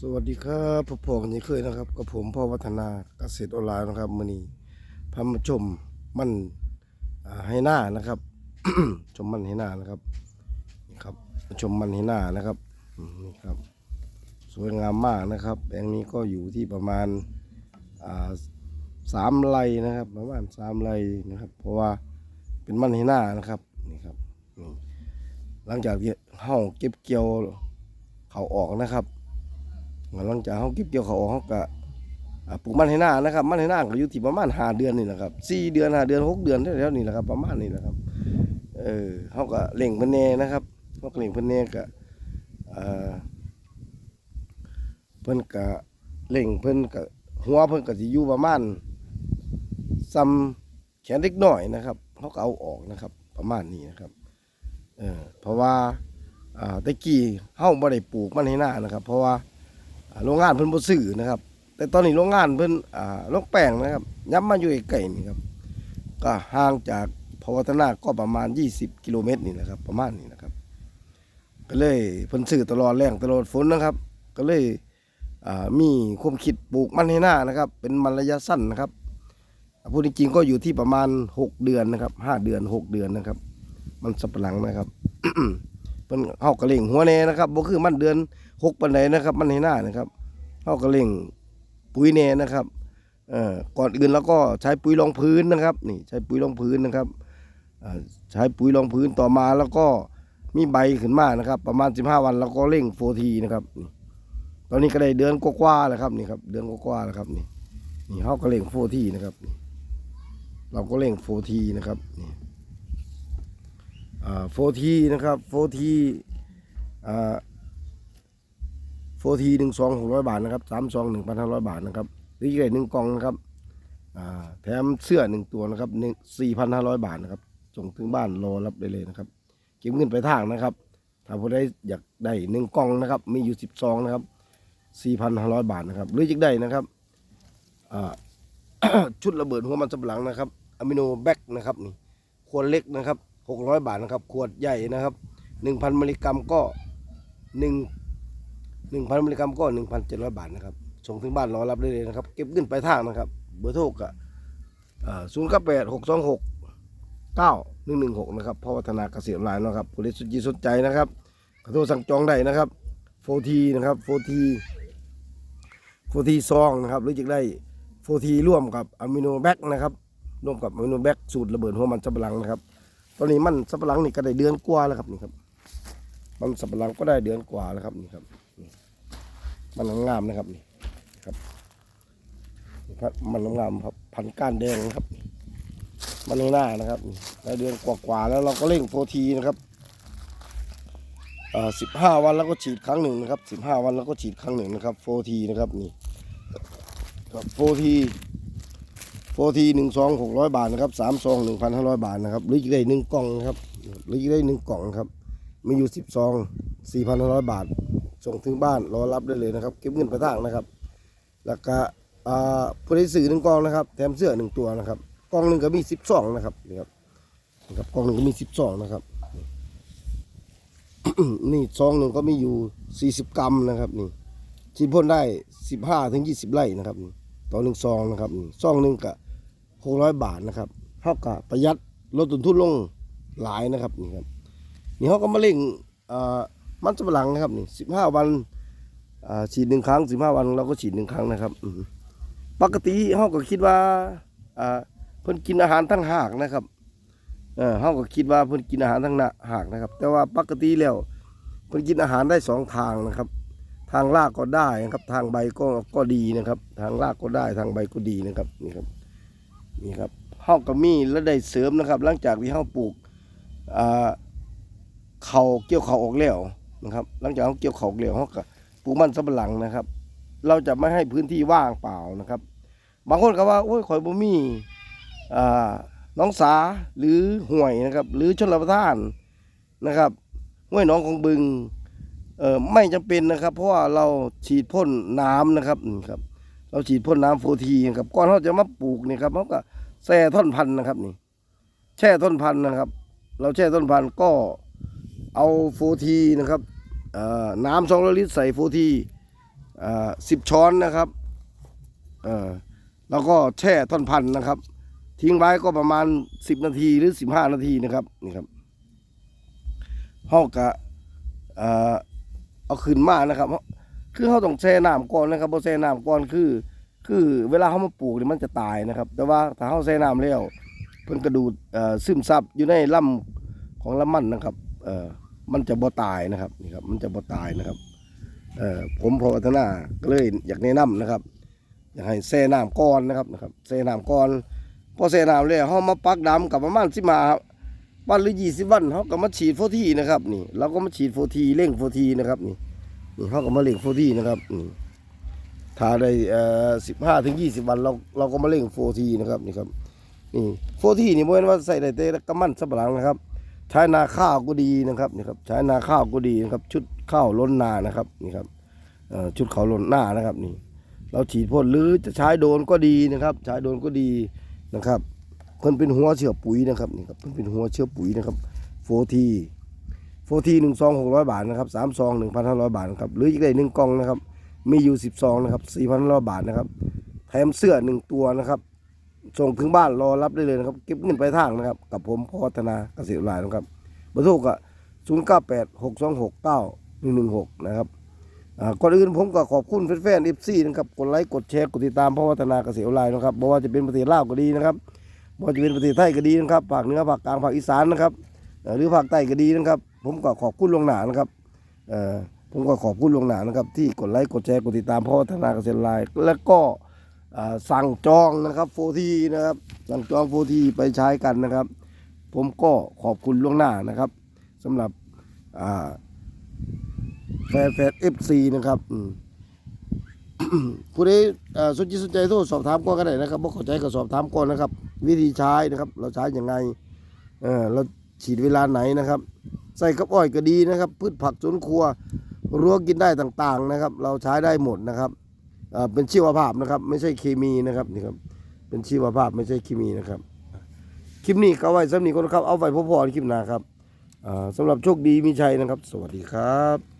สวัสดีครับผมพกันนี้เคยนะครับกับผมพ่อวัฒนาเกษตรออนไลน์นะครับมื้อนี้พามาชมมันให้หน้านะครับ ชมมันให้หน้านะครับนี่ครับชมมันให้หน้านะครับนี่ครับสวยงามมากนะครับแปลงนี้ก็อยู่ที่ประมาณสามไร่นะครับประมาณสามไร่นะครับ เพราะว่าเป็นมันให้หน้านะครับนี่ครับหลังจากที่เฮาเก็บเกี่ยวเขาออกนะครับ หลังจากเขาเก็บเกี่ยวเขาออกเขาก็ปลูกมันให้หน้านะครับมันให้หน้าก็อยู่ที่ประมาณหาเดือนนี่แหละครับสี่เดือนหาเดือนหกเดือนแถวๆนี่แหละครับประมาณนี้แหละครับเออเขาก็เล่งพิ่นแน่นะครับเขาก็เล่งพิ่นแน่ก็เอ่อพิ่นก็เล่งเพิ่นก็หัวเพิ่นก็สิอยู่ประมาณซ้ำแขนเล็กหน้อยนะครับเขาก็เอาออกนะครับ ประมาณนี้นะครับเออเพราะว่าอ่าตะกี้เฮาบ่ได้ปลูกมันให้หน้านะครับ เพราะว่า โรงงานเพิ่นบ่ซื้อนะครับ แต่ตอนนี้โรงงานเพิ่นอ่าโรงแป้งนะครับย้ำมาอยู่ใกล้ๆนี่ครับ ก็ห่างจากพวัฒนาก็ประมาณ 20 กิโลเมตรนี่แหละครับ ประมาณนี้นะครับ ก็เลยเพิ่นซื้อตลอดแรงตลอดฝนนะครับ ก็เลยมีความคิดปลูกมันให้หน้านะครับ เป็นมันระยะสั้นนะครับพูดจริงๆก็อยู่ที่ประมาณ 6 เดือนนะครับ5เดือน 6 เดือนนะครับ มันสับปะหลังนะครับ เพิ่นเฮากระเล่งหัวแน่นะครับบ่คือมันเดือนหกปานใดนะครับ มันให้หน้านะครับเฮากระเล่งปุ๋ยแน่นะครับเอ่อก่อนอื่นเราก็ใช้ปุ๋ยรองพื้นนะครับนี่ใช้ปุ๋ยรองพื้นนะครับอ่ใช้ปุ๋ยรองพื้นต่อมาแล้วก็มีใบขึ้นมานะครับ ประมาณ 15 วันเราก็เร่งโฟทีนะครับตอนนี้ก็ได้เดือนกว่าๆแล้วครับนี่ครับเดือนกว่าๆแล้วครับนี่นี่เฮาก็เร่งโฟทีนะครับเราก็เร่งโฟทีนะครับนี่ โฟทีนะครับโฟทีโฟทีหนึ่งซองหกร้อยบาทนะครับสามซองหนึ่งพันห้าร้อยบาทนะครับหรืออีกหนึ่งกล่องนะครับแถมเสื้อหนึ่งตัวนะครับหนึ่งสี่พันห้าร้อยบาทนะครับ ส่งถึงบ้านรอรับได้เลยนะครับ เก็บเงินไปลายทางนะครับ ถ้าผู้ใดอยากได้หนึ่งกล่องนะครับ มีอยู่สิบซองนะครับสี่พันห้าร้อยบาทนะครับ หรือจะได้นะครับชุดระเบิดหัวมันสำปะหลังนะครับอะมิโนแบคนะครับนี่ขวดเล็กนะครับ หกร้อยบาทนะครับ ขวดใหญ่นะครับหนึ่งพันมิลลิกรัมก็หนึ่งหนึ่งพันมิลลิกรัมก็หนึ่งพันเจ็ดร้อยบาทนะครับ ส่งถึงบ้านรอรับได้เลยนะครับ เก็บเงินปลายทางนะครับ เบอร์โทรกะศูนย์เก้าแปดหกสองหกเก้าหนึ่งหนึ่งหกนะครับพ่อวัฒนาเกษตรไลน์นะครับผู้ใดสนใจสนใจนะครับขอโทษสั่งจองได้นะครับโฟทีนะครับโฟทีโฟทีซองนะครับหรือจะได้โฟทีร่วมกับอะมิโนแบคนะครับร่วมกับอะมิโนแบคสูตรระเบิดหัวมันสำปะหลังนะครับ ตอนนี้มันสับปะหลังนี่ก็ได้เดือนกว่าแล้วครับนี่ครับ มันสับปะหลังก็ได้เดือนกว่าแล้วครับนี่ครับมันงามนะครับนี่ครับมันงามครับพันก้านแดงครับ มันข้างหน้านะครับได้เดือนกว่าๆแล้วเราก็เร่งโฟทีนะครับสิบห้าวันแล้วก็ฉีดครั้งหนึ่งนะครับสิบห้าวันแล้วก็ฉีดครั้งหนึ่งนะครับโฟทีนะครับนี่ครับโฟที โฟทีหนึ่งซองหกร้อยบาทนะครับสามซองหนึ่งพันห้าร้อยบาทนะครับหรือจะได้หนึ่งกล่องนะครับหรือจะได้หนึ่งกล่องครับ มีอยู่สิบซองสี่พันห้าร้อยบาท ส่งถึงบ้านรอรับได้เลยนะครับ เก็บเงินประทางนะครับ แล้วก็อ่าผู้ใดซื้อหนึ่งกล่องนะครับแถมเสื้อหนึ่งตัวนะครับกล่องหนึ่งก็มีสิบซองนะครับนี่ครับนะครับกล่องหนึ่งก็มีสิบซองนะครับนี่ซองหนึ่งก็มีอยู่สี่สิบกรัมนะครับนี่ฉีดพ่นได้สิบห้าถึงยี่สิบไร่นะครับนี่ต่อหนึ่งซองนะครับนี่ซองหนึ่งก็ หกร้อยบาทนะครับเท่ากับประหยัดลดต้นทุนลงหลายนะครับนี่ครับนี่เขาก็มาเร่งมันสำปะหลังนะครับนี่สิบห้าวันฉีดหนึ่งครั้งสิบห้าวันเราก็ฉีดหนึ่งครั้งนะครับปกติเขาก็คิดว่าเพิ่นกินอาหารทั้งหากนะครับเออเขาก็คิดว่าเพิ่นกินอาหารทั้งหนหากนะครับ แต่ว่าปกติแล้วเพิ่นกินอาหารได้สองทางนะครับ ทางรากก็ได้นะครับ ทางใบก็ก็ดีนะครับ ทางรากก็ได้ทางใบก็ดีนะครับนี่ครับ นี่ครับเฮาก็มีและได้เสริมนะครับ หลังจากที่เฮาปลูกเขาเกี่ยวเขาออกแล้วนะครับ หลังจากเฮาเกี่ยวเขาออกแล้วเฮาก็ปลูกมันสำปะหลังนะครับ เราจะไม่ให้พื้นที่ว่างเปล่านะครับ บางคนก็ว่าโอ้ยข่อยบ่มีอ่าน้องสาหรือห่วยนะครับ หรือชนรับประทานนะครับห้วยน้องของบึงเอ่อไม่จำเป็นนะครับ เพราะว่าเราฉีดพ่นน้ำนะครับนี่ครับ เราฉีดพ่นน้ำโฟทีครับก่อนเราจะมาปลูกเนี่ยครับเราก็ แช่ท่อนพันธุ์นะครับนี่ แช่ต้นพันธุ์นะครับ เราแช่ต้นพันธุ์ก็เอาโฟทีนะครับน้ำสองลิตรใส่โฟทีสิบช้อนนะครับแล้วก็แช่ท่อนพันธุ์นะครับ ทิ้งไว้ก็ประมาณสิบนาทีหรือสิบห้านาทีนะครับนี่ครับห้ากะเอ่อเอาขึ้นมานะครับ คือเขาต้องแช่น้ำก่อนนะครับพอแช่น้ำก่อนคือ คือเวลาเขามาปลูกเนี่ยมันจะตายนะครับ แต่ว่าถ้าเขาแช่น้ำแล้วเพิ่นกระดูดเอ่อซึมซับอยู่ในลำของลำมันนะครับเอ่อมันจะบ่ตายนะครับนี่ครับมันจะบ่ตายนะครับเอ่อผมพอวัฒนาก็เลยอยากแนะนำนะครับ อยากให้แช่น้ำก่อนนะครับนะครับแช่น้ำก่อนพอแช่น้ำแล้วเขามาปักดำกับประมาณสิมาวันหรือยี่สิบวันเขาก็มาฉีดโฟทีนะครับนี่เราก็มาฉีดโฟทีเร่งโฟทีนะครับนี่นี่เขาก็มาเร่งโฟทีนะครับนี่ ถ้าได้สิบห้าถึงยี่สิบวันเราเราก็มาเร่งโฟทีนะครับนี่ครับนี่โฟทีนี่บ่แม่นว่าใส่ได้แต่กระมันสับปะหลังนะครับ ใช้นาข้าวก็ดีนะครับนี่ครับใช้นาข้าวก็ดีนะครับ ชุดข้าวล้นนานะครับนี่ครับชุดข้าวล้นหน้านะครับนี่ เราฉีดพ่นหรือจะใช้โดนก็ดีนะครับ ใช้โดนก็ดีนะครับเพิ่นเป็นหัวเชื้อปุ๋ยนะครับนี่ครับเพิ่นเป็นหัวเชื้อปุ๋ยนะครับโฟทีโฟทีหนึ่งซองหกร้อยบาทนะครับสามซองหนึ่งพันห้าร้อยบาทนะครับหรืออีกได้หนึ่งกล่องนะครับ มีอยู่สิบซองนะครับสี่พันร้อยบาทนะครับ แถมเสื้อหนึ่งตัวนะครับ ส่งถึงบ้านรอรับได้เลยนะครับ เก็บเงินไปลายทางนะครับ กับผมพอวัฒนาเกษตรไลน์นะครับเบอร์โทรก็ศูนย์เก้าแปดหกสองหกเก้าหนึ่งหนึ่งหกนะครับก่อนอื่นผมก็ขอบคุณแฟนๆเอฟซีนะครับ กดไลค์ กดแชร์ กดติดตามพอวัฒนาเกษตรไลน์นะครับไม่ว่าจะเป็นประเทศลาวก็ดีนะครับไม่ว่าจะเป็นประเทศไทยก็ดีนะครับ ภาคเหนือ ภาคกลาง ภาคอีสานนะครับ หรือภาคใต้ก็ดีนะครับ ผมก็ขอบคุณลงหนานะครับเอ่อ ผมก็ขอบคุณลวงหนานะครับ ที่กดไลค์กดแชร์กดติดตามพ่อวัฒนาเกษตรไลน์แล้วก็สั่งจองนะครับโฟทีนะครับสั่งจองโฟทีไปใช้กันนะครับ ผมก็ขอบคุณล่วงหน้านะครับสำหรับแฟนแฟนเอฟซีนะครับผู้ใดสนใจสนใจโทรสอบถามก่อนก็ได้นะครับบ่เข้าใจก็สอบถามก่อนนะครับ วิธีใช้นะครับ เราใช้อย่างไงเเราฉีดเวลาไหนนะครับ ใส่กับอ้อยก็ดีนะครับ พืชผักสวนครัว รั้วกินได้ต่างๆนะครับ เราใช้ได้หมดนะครับเป็นชีวภาพนะครับ ไม่ใช่เคมีนะครับนี่ครับเป็นชีวภาพไม่ใช่เคมีนะครับคลิปนี้ก็เอาไว้สำหรับคนครับเอาไว้พอๆในคลิปหน้าครับอ่าสำหรับโชคดีมีชัยนะครับ สวัสดีครับ